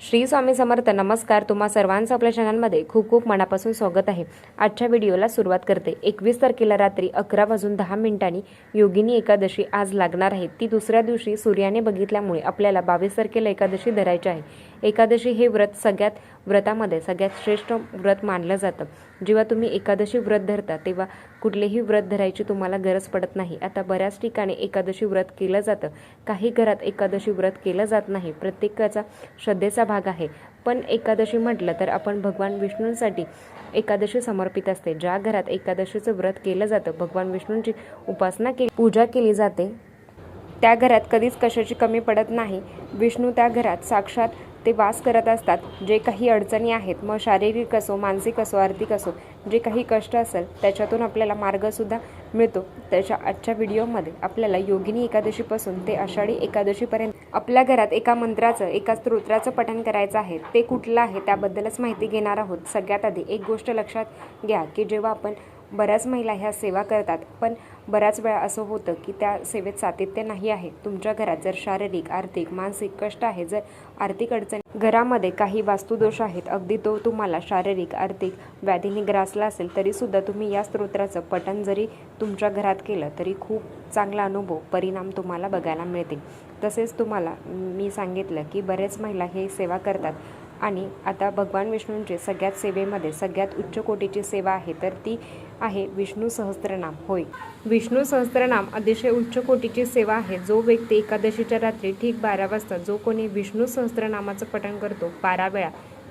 श्री स्वामी समर्थ नमस्कार. तुम्हा सर्वांचं आपल्या चॅनलमध्ये खूप खूप मनापासून स्वागत आहे. आजच्या व्हिडिओला सुरुवात करते. एकवीस तारखेला रात्री अकरा वाजून दहा मिनिटांनी योगिनी एकादशी आज लागणार आहे. ती दुसऱ्या दिवशी सूर्याने बघितल्यामुळे आपल्याला बावीस तारखेला एकादशी धरायची आहे. एकादशी हे व्रत सगळ्यात व्रतामध्ये सगळ्यात श्रेष्ठ व्रत मानलं जातं. जेव्हा तुम्ही एकादशी व्रत धरता तेव्हा कुठलेही व्रत धरायची तुम्हाला गरज पडत नाही. आता बऱ्याच ठिकाणी एकादशी व्रत केलं जातं. काही घरात एकादशी व्रत केलं जात नाही. प्रत्येकाचा श्रद्धेचा भाग आहे. पण एकादशी म्हटलं तर आपण भगवान विष्णूंसाठी एकादशी समर्पित असते. ज्या घरात एकादशीचं व्रत केलं जातं भगवान विष्णूंची उपासना केली पूजा केली जाते त्या घरात कधीच कशाची कमी पडत नाही. विष्णू त्या घरात साक्षात ते वास करत असतात. जे काही अडचणी आहेत मग शारीरिक असो मानसिक असो आर्थिक असो जे काही कष्ट असेल त्याच्यातून आपल्याला मार्गसुद्धा मिळतो. त्याच्या आजच्या व्हिडिओमध्ये आपल्याला योगिनी एकादशीपासून ते आषाढी एकादशीपर्यंत आपल्या घरात एका मंत्राचं एका स्तोत्राचं पठण करायचं आहे. ते कुठलं आहे त्याबद्दलच माहिती घेणार आहोत. सगळ्यात आधी एक गोष्ट लक्षात घ्या की जेव्हा आपण बऱ्याच महिला ह्या सेवा करतात पण बऱ्याच वेळा असं होतं की त्या सेवेत सातत्य नाही आहे. तुमच्या घरात जर शारीरिक आर्थिक मानसिक कष्ट आहे जर आर्थिक अडचणी घरामध्ये काही वास्तुदोष आहेत. अगदी तो तुम्हाला शारीरिक आर्थिक व्याधीने ग्रासला असेल तरीसुद्धा तुम्ही या स्तोत्राचं पठण जरी तुमच्या घरात केलं तरी खूप चांगला अनुभव परिणाम तुम्हाला बघायला मिळतील. तसेच तुम्हाला मी सांगितलं की बरेच महिला हे सेवा करतात. आणि आता भगवान विष्णूंचे सगळ्यात सेवेमध्ये सगळ्यात उच्च कोटीची सेवा आहे तर ती आहे विष्णू सहस्त्रनाम होय. विष्णू सहस्त्रनाम अतिशय उच्च कोटीची सेवा आहे. जो व्यक्ती एकादशीच्या रात्री ठीक बारा वाजता जो कोणी विष्णू सहस्त्रनामाचं पठण करतो बारा वेळा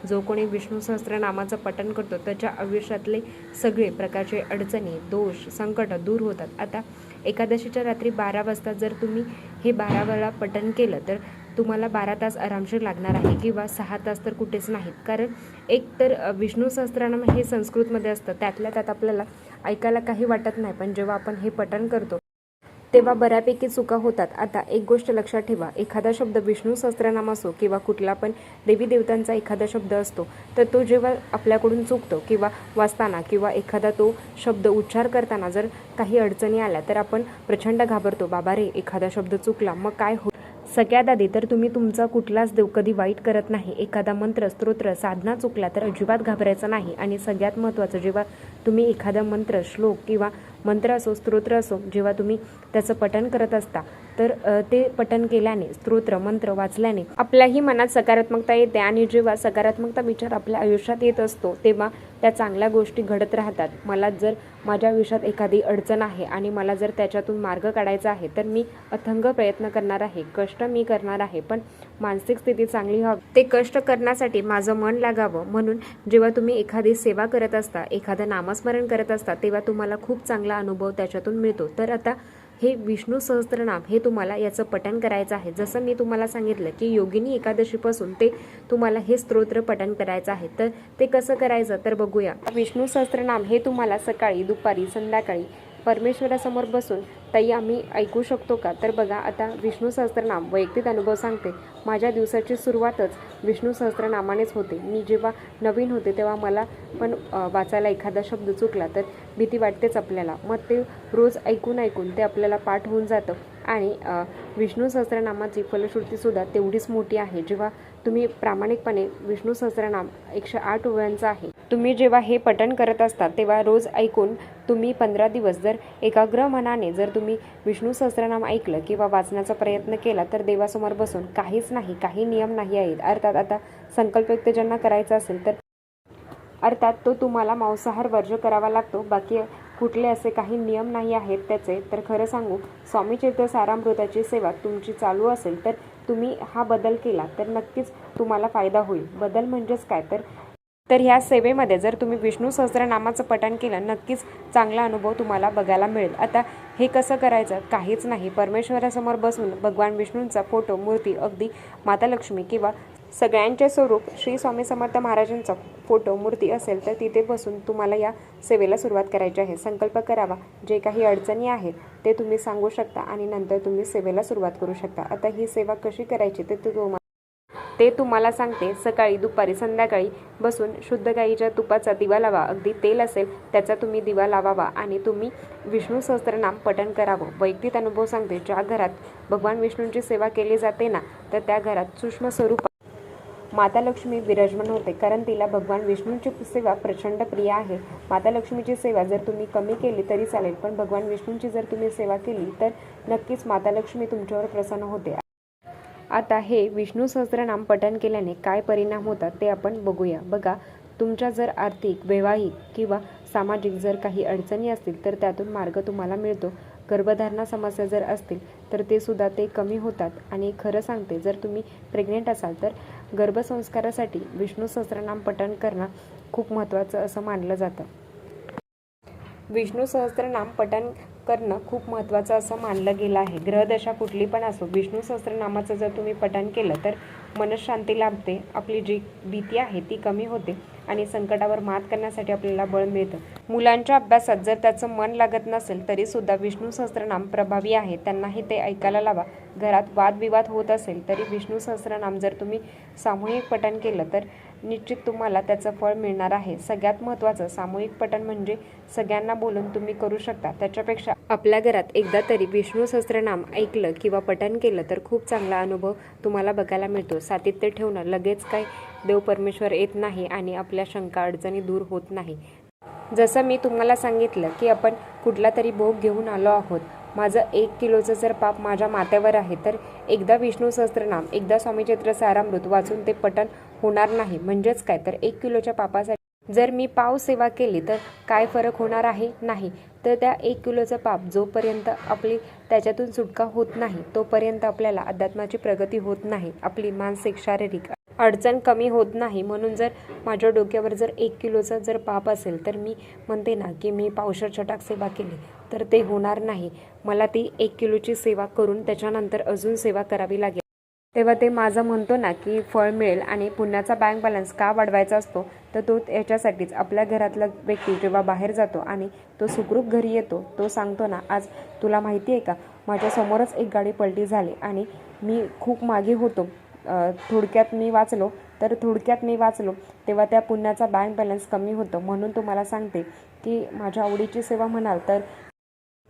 जो कोणी विष्णू सहस्त्रनामाचं पठण करतो त्याच्या आयुष्यातले सगळे प्रकारचे अडचणी दोष संकट दूर होतात. आता एकादशीच्या रात्री बारा वाजता जर तुम्ही हे बारा वेळा पठण केलं तर तुम्हाला बारा तास आरामशीर लागणार आहे किंवा सहा तास तर कुठेच नाहीत. कारण एक तर विष्णू सहस्त्रनाम हे संस्कृतमध्ये असतं. त्यातल्या त्यात आपल्याला ऐकायला काही वाटत नाही. पण जेव्हा आपण हे पठण करतो तेव्हा बऱ्यापैकी चुका होतात. आता एक गोष्ट लक्षात ठेवा. एखादा शब्द विष्णू सहस्त्रनाम असो किंवा कुठला पण देवी देवतांचा एखादा शब्द असतो तर तो जेव्हा आपल्याकडून चुकतो किंवा वाचताना किंवा एखादा तो शब्द उच्चार करताना जर काही अडचणी आल्या तर आपण प्रचंड घाबरतो. बाबा रे एखादा शब्द चुकला. मग काय हो सगळ्यात आधी तर तुम्ही तुमचा कुठलाच देव कधी वाईट करत नाही. एखादा मंत्र स्तोत्र साधना चुकला तर अजिबात घाबरायचं नाही. आणि सगळ्यात महत्त्वाचं जेव्हा तुम्ही एखादा मंत्र श्लोक किंवा मंत्र असो स्तोत्र असो जेव्हा तुम्ही त्याचं पठण करत असता तर ते पठण केल्याने स्तोत्र मंत्र वाचल्याने आपल्याही मनात सकारात्मकता येते आणि जेव्हा सकारात्मकता विचार आपल्या आयुष्यात येत असतो तेव्हा त्या चांगल्या गोष्टी घडत राहतात. मला जर माझ्या आयुष्यात एखादी अडचण आहे आणि मला जर त्याच्यातून मार्ग काढायचा आहे तर मी अथंग प्रयत्न करणार आहे कष्ट मी करणार आहे पण मानसिक स्थिती चांगली व्हावी. ते कष्ट करण्यासाठी माझं मन लागावं. म्हणून जेव्हा तुम्ही एखादी सेवा करत असता एखादं नामस्मरण करत असता तेव्हा तुम्हाला खूप चांगला अनुभव त्याच्यातून मिळतो. तर आता हे विष्णू सहस्त्रनाम हे तुम्हाला याचं पठण करायचं आहे. जसं मी तुम्हाला सांगितलं की योगिनी एकादशीपासून ते तुम्हाला हे स्तोत्र पठण करायचं आहे. तर ते कसं करायचं? तर बघूया. विष्णू सहस्त्रनाम हे तुम्हाला सकाळी दुपारी संध्याकाळी परमेश्वरासमोर बसून ताई आम्ही ऐकू शकतो का? तर बघा आता विष्णू सहस्त्रनाम वैयक्तिक अनुभव सांगते. माझ्या दिवसाची सुरुवातच विष्णू सहस्त्रनामानेच होते. मी जेव्हा नवीन होते तेव्हा मला पण वाचायला एखादा शब्द चुकला तर भीती वाटतेच आपल्याला. मग ते रोज ऐकून ऐकून ते आपल्याला पाठ होऊन जातं. आणि विष्णू सहस्त्रनामाची फलश्रुतीसुद्धा तेवढीच मोठी आहे. जेव्हा तुम्ही प्रामाणिकपणे विष्णू सहस्त्रनाम एकशे आठ ओव्यांचं आहे तुम्ही जेव्हा हे पठण करत असता तेव्हा रोज ऐकून तुम्ही पंधरा दिवस जर एकाग्र मनाने जर तुम्ही विष्णू सहस्रनाम ऐकलं किंवा वाचण्याचा प्रयत्न केला तर देवासमोर बसून काहीच नाही काही नियम नाही आहेत. अर्थात आता संकल्पयुक्त ज्यांना करायचा असेल तर अर्थात तो तुम्हाला मांसाहार वर्ज करावा लागतो. बाकी कुठले असे काही नियम नाही आहेत त्याचे तर खरं सांगू स्वामी चरित्र सारामृताची सेवा तुमची चालू असेल तर तुम्ही हा बदल केला तर नक्कीच तुम्हाला फायदा होईल. बदल म्हणजेच काय? तर तर ह्या सेवेमध्ये जर तुम्ही विष्णू सहस्रनामाचं पठण केलं नक्कीच चांगला अनुभव तुम्हाला बघायला मिळेल. आता हे कसं करायचं? काहीच नाही. परमेश्वरासमोर बसून भगवान विष्णूंचा फोटो मूर्ती अगदी माता लक्ष्मी किंवा सगळ्यांचे स्वरूप श्री स्वामी समर्थ महाराजांचा फोटो मूर्ती असेल तर तिथे बसून तुम्हाला या सेवेला सुरुवात करायची आहे. संकल्प करावा. जे काही अडचणी आहेत ते तुम्ही सांगू शकता आणि नंतर तुम्ही सेवेला सुरुवात करू शकता. आता ही सेवा कशी करायची ते तुम्हाला ते तुम्हाला सांगते. सकाळी दुपारी संध्याकाळी बसून शुद्ध गाईच्या तुपाचा दिवा लावा. अगदी तेल असेल त्याचा तुम्ही दिवा लावावा आणि तुम्ही विष्णू सहस्त्रनाम पठण करावं. वैयक्तिक अनुभव सांगते. ज्या घरात भगवान विष्णूंची सेवा केली जाते ना तर त्या घरात सूक्ष्म स्वरूप माता लक्ष्मी विराजमान होते कारण तिला भगवान विष्णूंची सेवा प्रचंड प्रिय आहे. माता लक्ष्मीची सेवा जर तुम्ही कमी केली तरी चालेल पण भगवान विष्णूंची जर तुम्ही सेवा केली तर नक्कीच माता लक्ष्मी तुमच्यावर प्रसन्न होते. आता हे विष्णू सहस्त्रनाम पठण केल्याने काय परिणाम होतात ते आपण बघूया. बघा तुमच्या जर आर्थिक वैवाहिक किंवा सामाजिक जर काही अडचणी असतील तर त्यातून मार्ग तुम्हाला मिळतो. गर्भधारणा समस्या जर असतील तर ते सुद्धा ते कमी होतात. आणि खरं सांगते जर तुम्ही प्रेग्नेंट असाल तर गर्भसंस्कारासाठी विष्णू सहस्त्रनाम पठण करणं खूप महत्त्वाचं असं मानलं जातं. विष्णू सहस्त्रनाम पठण करणं खूप महत्त्वाचं असं मानलं गेलं आहे. ग्रहदशा कुठली पण असो विष्णू सहस्त्रनामाचं जर तुम्ही पठण केलं तर मनशांती लाभते. आपली जी भीती आहे ती कमी होते आणि संकटावर मात करण्यासाठी आपल्याला बळ मिळतं. मुलांच्या अभ्यासात जर त्याचं मन लागत नसेल तरी सुद्धा विष्णू सहस्त्रनाम प्रभावी आहे. त्यांनाही ते ऐकायला लावा. घरात वादविवाद होत असेल तरी विष्णू सहस्त्रनाम जर तुम्ही सामूहिक पठण केलं तर निश्चित तुम्हाला त्याचं फळ मिळणार आहे. सगळ्यात महत्त्वाचं सामूहिक पठण म्हणजे सगळ्यांना बोलून तुम्ही करू शकता. त्याच्यापेक्षा आपल्या घरात एकदा तरी विष्णू सहस्त्रनाम ऐकलं किंवा पठण केलं तर खूप चांगला अनुभव तुम्हाला बघायला मिळतो. सातत्य ठेवणं लगेच काय देव परमेश्वर येत नाही आणि आपल्या शंका अडचणी दूर होत नाही. जसं मी तुम्हाला सांगितलं की आपण कुठला तरी भोग घेऊन आलो आहोत. माझं एक किलोचं जर पाप माझ्या माथ्यावर आहे तर एकदा विष्णू सहस्त्रनाम एकदा स्वामीचित्र सारामृत वाचून ते पठण होणार नाही. म्हणजेच काय? तर एक किलोच्या पापासाठी जर मी पाव सेवा केली तर काय फरक होणार आहे? नाही. तर त्या एक किलोचं पाप जोपर्यंत आपली त्याच्यातून सुटका होत नाही तोपर्यंत आपल्याला अध्यात्माची प्रगती होत नाही. आपली मानसिक शारीरिक अडचण कमी होत नाही. म्हणून जर माझ्या डोक्यावर जर एक किलोचा जर पाप असेल तर मी म्हणते ना की मी पावशर छटाक सेवा केली तर ते होणार नाही. मला ती एक किलोची सेवा करून त्याच्यानंतर अजून सेवा करावी लागेल. तेव्हा ते माझं म्हणतो ना की फळ मिळेल आणि पुण्याचा बँक बॅलन्स का वाढवायचा असतो तर तो याच्यासाठीच. आपल्या घरातला व्यक्ती जेव्हा बाहेर जातो आणि तो सुखरूप घरी येतो तो सांगतो ना आज तुला माहिती आहे का माझ्यासमोरच एक गाडी पलटी झाली आणि मी खूप मागे होतो. थोडक्यात मी वाचलो तर थोडक्यात मी वाचलो तेव्हा त्या पुण्याचा बँक बॅलन्स कमी होतं. म्हणून तुम्हाला सांगते की माझ्या आवडीची सेवा म्हणाल तर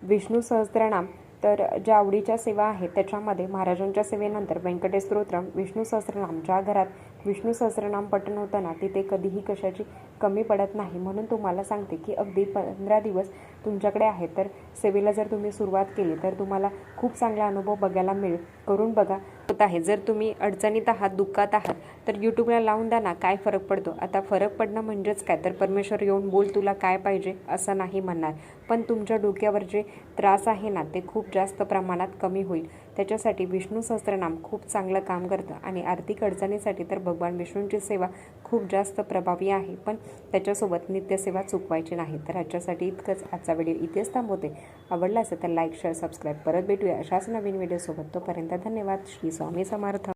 विष्णू सहस्त्रनाम. तर ज्या आवडीच्या सेवा आहेत त्याच्यामध्ये महाराजांच्या सेवेनंतर व्यंकटेश स्तोत्रम विष्णू सहस्रनाम ज्या घरात विष्णू सहस्रनाम पठण होतं ना तिथे कधीही कशाची कमी पडत नाही. म्हणून तुम्हाला सांगते की अगदी पंधरा दिवस तुमच्याकडे आहे. तर सेवेला जर तुम्ही सुरुवात केली तर तुम्हाला खूप चांगला अनुभव बघायला मिळेल. करून बघा. होत आहे. जर तुम्ही अडचणीत आहात दुःखात आहात तर यूट्यूबला लावून द्या ना काय फरक पडतो? आता फरक पडणं म्हणजेच काय? तर परमेश्वर येऊन बोल तुला काय पाहिजे असं नाही म्हणणार. पण तुमच्या डोक्यावर जे त्रास आहे ना ते खूप जास्त प्रमाणात कमी होईल. त्याच्यासाठी विष्णू सहस्त्रनाम खूप चांगलं काम करतं आणि आर्थिक अडचणीसाठी तर भगवान विष्णूंची सेवा खूप जास्त प्रभावी आहे. पण त्याच्यासोबत नित्यसेवा चुकवायची नाही. तर आजच्यासाठी इतकंच आजचा व्हिडिओ इथेच थांबवते. आवडला असेल तर लाईक शेअर सबस्क्राईब. परत भेटूया अशाच नवीन व्हिडिओसोबत. तोपर्यंत धन्यवाद. श्री स्वामी समर्थ.